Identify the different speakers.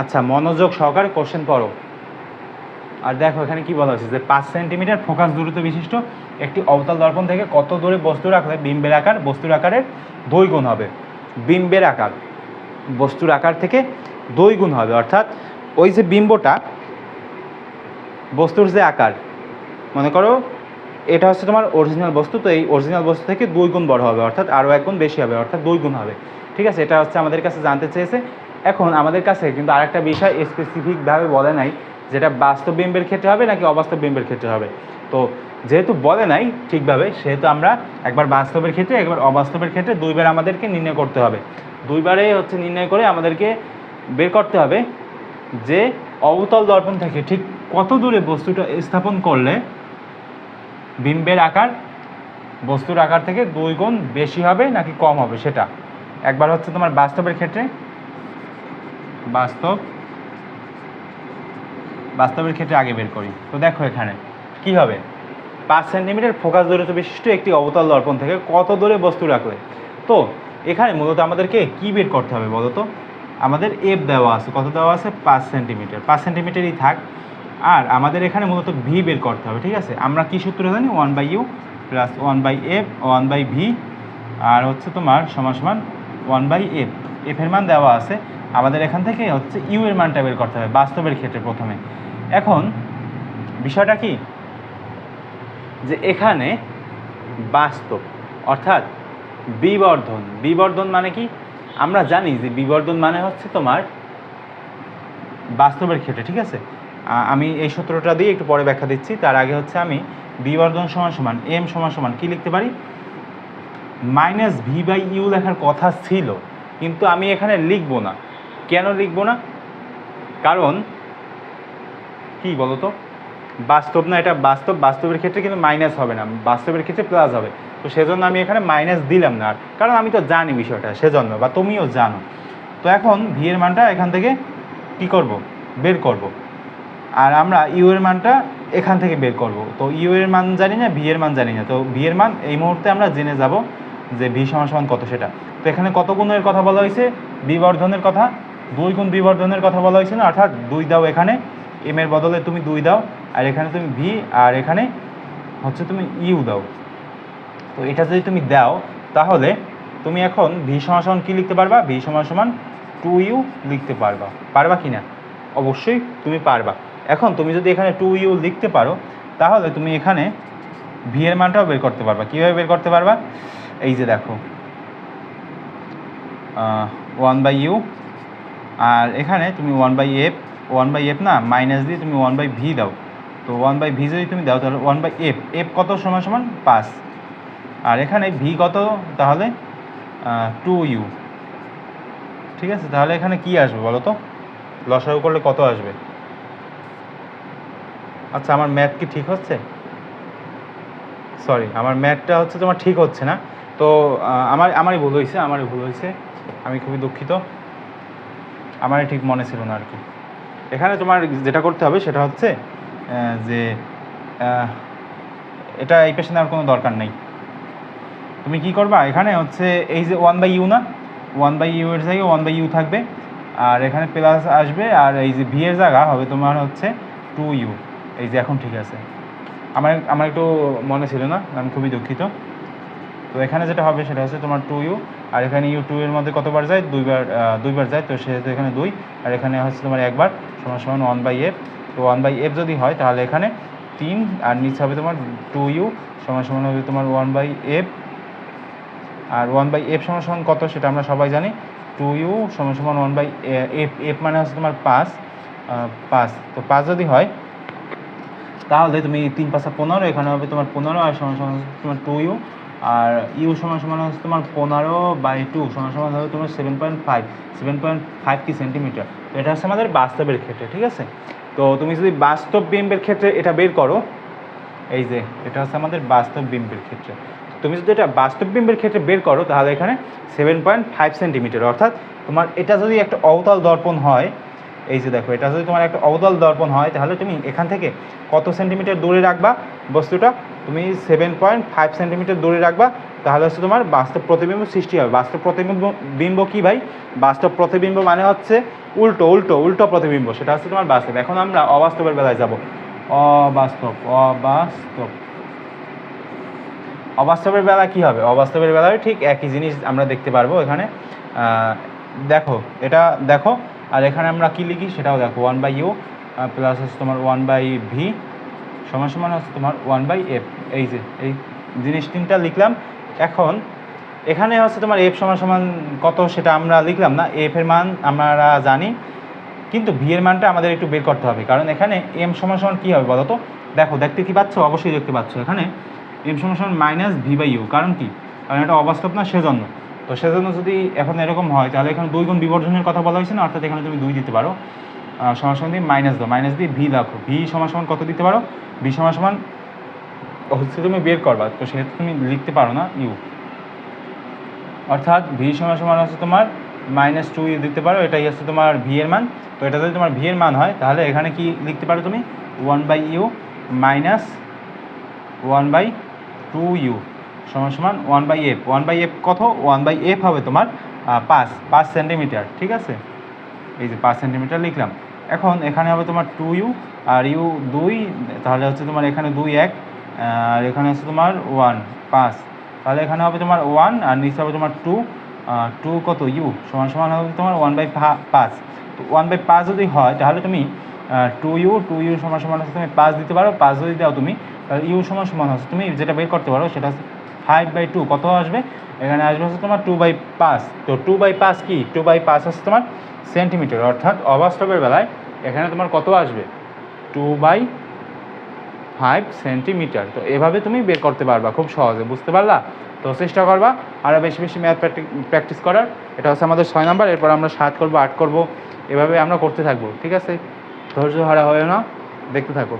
Speaker 1: আচ্ছা মনোযোগ সহকারে কোশ্চেন পড়ো। আর দেখো, এখানে কি বলা হয়েছে যে পাঁচ সেন্টিমিটার ফোকাস দূরত্ব বিশিষ্ট একটি অবতল দর্পণ থেকে কত দূরে বস্তু রাখলে বিম্বের আকার, বস্তুর আকারের দুই গুণ হবে। বিম্বের আকার, বস্তুর আকার থেকে দুই গুণ হবে। অর্থাৎ ওই যে বিম্বটা, বস্তুর যে আকার, মনে করো, এটা হচ্ছে তোমার অরিজিনাল বস্তু, তো এই অরিজিনাল বস্তু থেকে দুই গুণ বড় হবে। অর্থাৎ আরও এক গুণ বেশি হবে, অর্থাৎ দুই গুণ হবে। ঠিক আছে, এটা হচ্ছে আমাদের কাছে জানতে চেয়েছে এখন আমাদের কাছে কিন্তু আরেকটা বিষয় স্পেসিফিকভাবে বলে নাই, যেটা বাস্তব বিম্বের ক্ষেত্রে হবে নাকি অবাস্তব বিম্বের ক্ষেত্রে হবে? তো যেহেতু বলে নাই ঠিকভাবে, সেহেতু আমরা একবার বাস্তবের ক্ষেত্রে, একবার অবাস্তবের ক্ষেত্রে দুইবার আমাদেরকে নির্ণয় করতে হবে। দুইবারে হচ্ছে নির্ণয় করে আমাদেরকে বের করতে হবে যে অবতল দর্পণ থেকে ঠিক কত দূরে বস্তুটা স্থাপন করলে বিম্বের আকার বস্তুর আকার থেকে দুই গুণ বেশি হবে নাকি কম হবে সেটা? একবার হচ্ছে তোমার বাস্তবের ক্ষেত্রে বাস্তব। বাস্তবের ক্ষেত্রে আগে বের করি। তো দেখো এখানে, কি হবে? পাঁচ সেন্টিমিটার ফোকাস দূরত্ব বিশিষ্ট একটি অবতল দর্পণ থেকে কত দূরে বস্তু রাখলে? তো এখানে মূলত আমাদেরকে কি বের করতে হবে বলো তো? আমাদের এফ দেওয়া আছে, কত দেওয়া আছে? পাঁচ সেন্টিমিটার। পাঁচ সেন্টিমিটারই থাক। আর আমাদের এখানে মূলত ভি বের করতে হবে, ঠিক আছে? আমরা কি সূত্র জানি? One by u plus one by f one by v আর হচ্ছে তোমার সমান সমান ওয়ান বাই এফ এফের মান দেওয়া আছে আমাদের এখান থেকে হচ্ছে ইউ এর মানটা বের করতে হবে, বাস্তবের ক্ষেত্রে প্রথমে। এখন, বিষয়টা কি? যে এখানে বাস্তব, অর্থাৎ বিবর্ধন। বিবর্ধন মানে কি? আমরা জানি যে বিবর্ধন মানে হচ্ছে তোমার বাস্তবের ক্ষেত্রে, ঠিক আছে? আমি এই সূত্রটা দিয়ে একটু পরে ব্যাখ্যা দিচ্ছি। তার আগে হচ্ছে আমি বিবর্ধন সমান সমান এম সমান সমান কী লিখতে পারি? মাইনাস ভি বাই ইউ লেখার কথা ছিল, কিন্তু আমি এখানে লিখব না। কেন লিখব না? কারণ, কি বলো তো বাস্তব না, এটা বাস্তব, বাস্তবের ক্ষেত্রে কিন্তু মাইনাস হবে না। বাস্তবের ক্ষেত্রে প্লাস হবে। তো সেজন্য আমি এখানে মাইনাস দিলাম না আর। কারণ আমি তো জানি বিষয়টা, সেজন্য, বা তুমিও জানো। তো এখন ভি এর মানটা এখান থেকে কি করব? বের করব। আর আমরা ইউ এর মানটা এখান থেকে বের করব। তো ইউ এর মান জানি না ভি এর মান জানি না। তো ভি এর মান এই মুহূর্তে আমরা জেনে যাব যে ভি সমান সমান কত সেটা। তো এখানে কত গুণের কথা বলা হয়েছে? বিবর্ধনের কথা। দুই গুণ বিবর্ধনের কথা বলা হয়েছে না? অর্থাৎ দুই দাও এখানে, এম এর বদলে তুমি দুই দাও, আর এখানে তুমি ভি, আর এখানে হচ্ছে তুমি ইউ দাও। তো এটা যদি তুমি দাও, তাহলে তুমি এখন ভি সমান কী লিখতে পারবা? ভি সমান সমান টু ইউ লিখতে পারবা। পারবা কি না? অবশ্যই তুমি পারবা। এখন তুমি যদি এখানে টু ইউ লিখতে পারো, তাহলে তুমি এখানে ভি এর মানটাও বের করতে পারবা। কীভাবে বের করতে পারবা? এই যে দেখো ওয়ান বাই ইউ আর এখানে তুমি one by f one by f না মাইনাস দিয়ে তুমি ওয়ান বাই ভি দাও। তো ওয়ান বাই ভি যদি তুমি দাও, তাহলে ওয়ান বাই এফ এফ কত সমান সমান? পাঁচ। আর এখানে ভি কত? তাহলে টু ইউ ঠিক আছে? তাহলে এখানে কি আসবে বলো তো? লসাগু করলে কত আসবে? আচ্ছা আমার ম্যাথ কি ঠিক হচ্ছে? সরি আমার ম্যাথটা হচ্ছে তোমার ঠিক হচ্ছে না। তো আমার, আমারই ভুল হয়েছে, আমারই ভুল হয়েছে। আমি খুবই দুঃখিত। আমারই ঠিক মনে ছিল না আর কি। এখানে তোমার যেটা করতে হবে সেটা হচ্ছে যে এটা এই পেশেন্ট আর কোনো দরকার নেই। তুমি কি করবা? এখানে হচ্ছে এই যে ওয়ান বাই ইউ না? ওয়ান বাই ইউ এর জায়গায় ওয়ান বাই ইউ থাকবে। আর এখানে প্লাস আসবে আর এই যে ভি এর জায়গা হবে তোমার হচ্ছে টু ইউ এই যে এখন ঠিক আছে। আমার আমার একটু মনে ছিল না, আমি খুবই দুঃখিত। তো এখানে যেটা হবে সেটা হচ্ছে তোমার টু ইউ আর এখানে ইউ মধ্যে কতবার যায়? দুইবার দুইবার যায়। তো সেহেতু এখানে দুই। আর এখানে হচ্ছে তোমার একবার, সমান সমান ওয়ান বাই এফ তো ওয়ান বাই এফ যদি হয়, তাহলে এখানে তিন। আর নিচে হবে তোমার টু ইউ সমান সমান হবে তোমার ওয়ান বাই এফ আর ওয়ান বাই এফ সমান সমান কত, সেটা আমরা সবাই জানি। টু ইউ সমান সমান ওয়ান বাই এফ এফ মানে হচ্ছে তোমার পাঁচ পাঁচ। তো পাঁচ যদি হয়, তাহলে তুমি তিন পাঁচা পনেরো, এখানে হবে তোমার পনেরো। আর সমান সমান তোমার টু ইউ আর ইউ সমান সমান হচ্ছে তোমার পনেরো বাই টু, সমান সমান হবে তোমার seven point five seven point five কি সেন্টিমিটার এটা হচ্ছে আমাদের বাস্তবের ক্ষেত্রে, ঠিক আছে? তো তুমি যদি বাস্তব বিম্বের ক্ষেত্রে এটা বের করো, এই যে, এটা হচ্ছে আমাদের বাস্তব বিম্বের ক্ষেত্রে। তুমি যদি এটা বাস্তব বিম্বের ক্ষেত্রে বের করো, তাহলে এখানে সেভেন পয়েন্ট ফাইভ সেন্টিমিটার অর্থাৎ তোমার এটা যদি একটা অবতল দর্পণ হয়, এই যে দেখো, এটা যদি তোমার একটা অবতল দর্পণ হয়, তাহলে তুমি এখান থেকে কত সেন্টিমিটার দূরে রাখবা? বস্তুটা তুমি সেভেন পয়েন্ট ফাইভ সেন্টিমিটার দূরে রাখবা, তাহলে হচ্ছে তোমার বাস্তব প্রতিবিম্ব সৃষ্টি হবে। বাস্তব প্রতিবিম্ব, বিম্ব কী ভাই? বাস্তব প্রতিবিম্ব মানে হচ্ছে উল্টো উল্টো উল্টো প্রতিবিম্ব, সেটা হচ্ছে তোমার বাস্তব। এখন আমরা অবাস্তবের বেলায় যাব। অবাস্তব অবাস্তব। অবাস্তবের বেলায় কি হবে? অবাস্তবের বেলায় ঠিক একই জিনিস আমরা দেখতে পারব এখানে। দেখো, এটা দেখো, আর এখানে আমরা কি লিখি সেটাও দেখো। ওয়ান বাই ইউ প্লাস হচ্ছে তোমার ওয়ান বাই ভি সমান সমান হচ্ছে তোমার ওয়ান বাই এফ এই যে, এই জিনিস তিনটা লিখলাম। এখন এখানে হচ্ছে তোমার এফ সমান সমান কত সেটা আমরা লিখলাম না। এফ এর মান আমরা জানি, কিন্তু ভি এর মানটা আমাদের একটু বের করতে হবে। কারণ এখানে এম সমান সমান কী হবে বলো তো? দেখো, দেখতে কি পাচ্ছ? অবশ্যই দেখতে পাচ্ছ। এখানে এম সমান সমান মাইনাস ভি বাই ইউ কারণ কি? কারণ এটা অবাস্তব না, সেজন্য। তো সেজন্য যদি এখন এরকম হয়, তাহলে এখানে দুই গুণ বিবর্ধনের কথা বলা হয়েছে না? অর্থাৎ এখানে তুমি দুই দিতে পারো। সমান দিয়ে মাইনাস দাও। মাইনাস দিয়ে ভি রাখো ভি সমান সমান কত দিতে পারো? ভি সমান সমান, হচ্ছে তুমি বের করবা। তো সেহেতু তুমি লিখতে পারো না ইউ অর্থাৎ ভি সমান সমান হচ্ছে তোমার মাইনাস টু ইউ দিতে পারো। এটাই হচ্ছে তোমার ভি এর মান। তো এটা যদি তোমার ভি এর মান হয়, তাহলে এখানে কি লিখতে পারো তুমি? One by u minus one by two u সমান সমান one by f one by f কত? ওয়ান বাই এফ হবে তোমার পাঁচ। পাঁচ সেন্টিমিটার ঠিক আছে? এই যে পাঁচ সেন্টিমিটার লিখলাম। এখন এখানে হবে তোমার টু ইউ আর ইউ দুই, তাহলে হচ্ছে তোমার এখানে দুই এক, আর এখানে হচ্ছে তোমার ওয়ান পাঁচ। তাহলে এখানে হবে তোমার ওয়ান আর নিচে হবে তোমার টু টু কত? ইউ সমান সমান হবে তোমার ওয়ান বাই পাঁচ। তো ওয়ান বাই পাঁচ যদি হয়, তাহলে তুমি টু ইউ টু ইউ সমান সমান হচ্ছে তুমি পাঁচ দিতে পারো, পাঁচ যদি দাও তুমি, তাহলে ইউ সমান সমান হচ্ছে তুমি যেটা বের করতে পারো, সেটা হচ্ছে ফাইভ বাই টু কত আসবে? এখানে আসবে হচ্ছে তোমার টু বাই পাঁচ। তো টু বাই পাঁচ কি? টু বাই পাঁচ হচ্ছে তোমার সেন্টিমিটার অর্থাৎ অবাস্তবের বেলায় এখানে তোমার কত আসবে? টু বাই ফাইভ সেন্টিমিটার তো এভাবে তুমি বের করতে পারবা খুব সহজে, বুঝতে পারলা? তো চেষ্টা করবা আরও বেশি বেশি ম্যাথ প্র্যাকটিস করার। এটা হচ্ছে আমাদের ছয় নাম্বার, এরপর আমরা সাত করব, আট করব, এভাবে আমরা করতে থাকব, ঠিক আছে? ধৈর্য হারা হয় না, দেখতে থাকো।